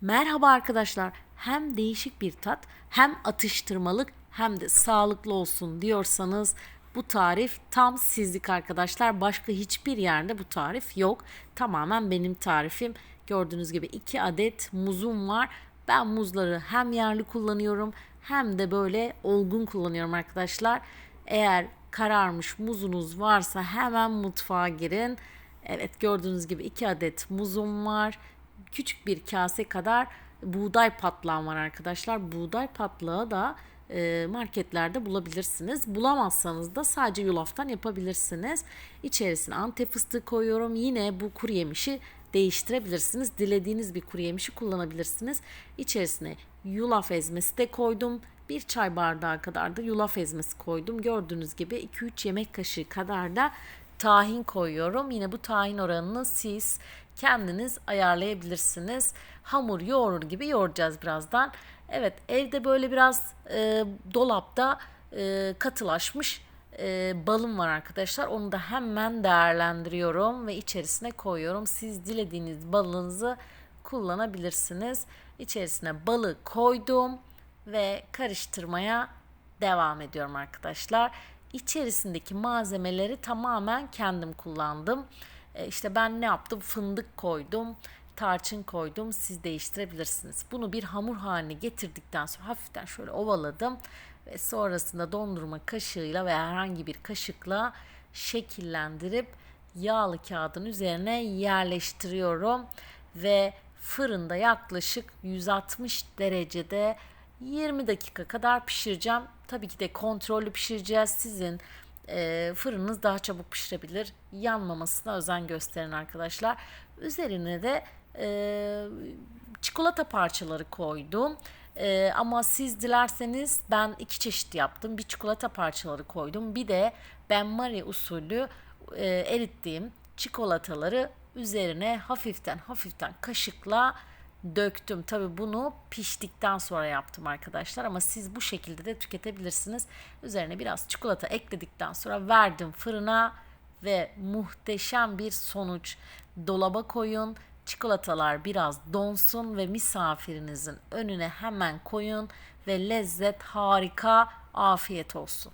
Merhaba arkadaşlar. Hem değişik bir tat, hem atıştırmalık, hem de sağlıklı olsun diyorsanız bu tarif tam sizlik arkadaşlar. Başka hiçbir yerde bu tarif yok. Tamamen benim tarifim. Gördüğünüz gibi 2 adet muzum var. Ben muzları hem yerli kullanıyorum hem de böyle olgun kullanıyorum arkadaşlar. Eğer kararmış muzunuz varsa hemen mutfağa girin. Evet gördüğünüz gibi 2 adet muzum var küçük bir kase kadar buğday patlağım var arkadaşlar. Buğday patlağı da e, marketlerde bulabilirsiniz. Bulamazsanız da sadece yulaftan yapabilirsiniz. İçerisine antep fıstığı koyuyorum. Yine bu kuru yemişi değiştirebilirsiniz. Dilediğiniz bir kuru yemişi kullanabilirsiniz. İçerisine yulaf ezmesi de koydum. Bir çay bardağı kadar da yulaf ezmesi koydum. Gördüğünüz gibi 2-3 yemek kaşığı kadar da tahin koyuyorum. Yine bu tahin oranını siz kendiniz ayarlayabilirsiniz. Hamur yoğurur gibi yoğuracağız birazdan. Evet evde böyle biraz e, dolapta e, katılaşmış e, balım var arkadaşlar. Onu da hemen değerlendiriyorum ve içerisine koyuyorum. Siz dilediğiniz balınızı kullanabilirsiniz. İçerisine balı koydum ve karıştırmaya devam ediyorum arkadaşlar. İçerisindeki malzemeleri tamamen kendim kullandım. E, işte ben ne yaptım? Fındık koydum, tarçın koydum. Siz değiştirebilirsiniz. Bunu bir hamur haline getirdikten sonra hafiften şöyle ovaladım ve sonrasında dondurma kaşığıyla veya herhangi bir kaşıkla şekillendirip yağlı kağıdın üzerine yerleştiriyorum ve fırında yaklaşık 160 derecede 20 dakika kadar pişireceğim. Tabii ki de kontrollü pişireceğiz. Sizin e, fırınınız daha çabuk pişirebilir. Yanmamasına özen gösterin arkadaşlar. Üzerine de e, çikolata parçaları koydum. E, ama siz dilerseniz ben iki çeşit yaptım. Bir çikolata parçaları koydum. Bir de ben Marie usulü e, erittiğim çikolataları üzerine hafiften hafiften kaşıkla döktüm. Tabi bunu piştikten sonra yaptım arkadaşlar ama siz bu şekilde de tüketebilirsiniz. Üzerine biraz çikolata ekledikten sonra verdim fırına ve muhteşem bir sonuç. Dolaba koyun. Çikolatalar biraz donsun ve misafirinizin önüne hemen koyun ve lezzet harika. Afiyet olsun.